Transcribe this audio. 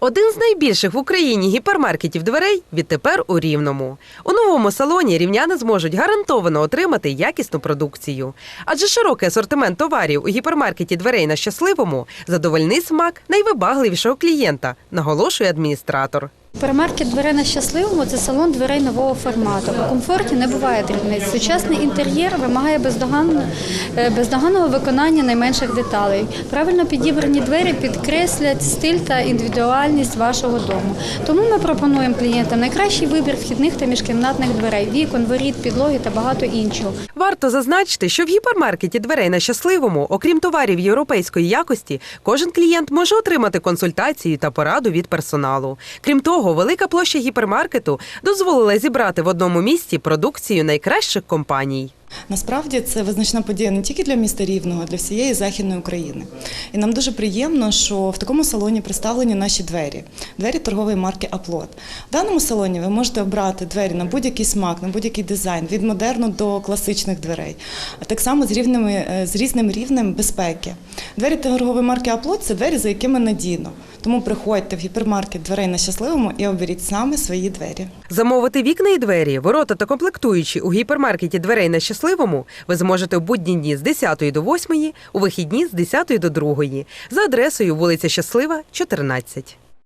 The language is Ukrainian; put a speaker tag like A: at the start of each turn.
A: Один з найбільших в Україні гіпермаркетів дверей відтепер у Рівному. У новому салоні рівняни зможуть гарантовано отримати якісну продукцію. Адже широкий асортимент товарів у гіпермаркеті дверей на щасливому задовольний смак найвибагливішого клієнта, наголошує адміністратор.
B: Супермаркет дверей на щасливому це салон дверей нового формату. У комфорті не буває дрібниць. Сучасний інтер'єр вимагає е, бездоганного виконання найменших деталей. Правильно підібрані двері підкреслять стиль та індивідуальність вашого дому. Тому ми пропонуємо клієнтам найкращий вибір вхідних та міжкімнатних дверей, вікон, воріт, підлоги та багато іншого.
A: Варто зазначити, що в гіпермаркеті дверей на щасливому, окрім товарів європейської якості, кожен клієнт може отримати консультацію та пораду від персоналу. Крім того, велика площа гіпермаркету дозволила зібрати в одному місці продукцію найкращих компаній.
C: Насправді це визначна подія не тільки для міста Рівного, а для всієї західної України. І нам дуже приємно, що в такому салоні представлені наші двері, двері торгової марки Аплот. В даному салоні ви можете обрати двері на будь-який смак, на будь-який дизайн, від модерну до класичних дверей, а так само з рівними е, з різним рівнем безпеки. Двері торгової марки Аплот це двері, за якими надійно. Тому приходьте в гіпермаркет дверей на щасливому і оберіть саме свої двері.
A: Замовити вікна і двері, ворота та комплектуючі у гіпермаркеті дверей на щасливому ви зможете в будні дні з 10 до 8, у вихідні з 10 до 2 за адресою вулиця Щаслива, 14.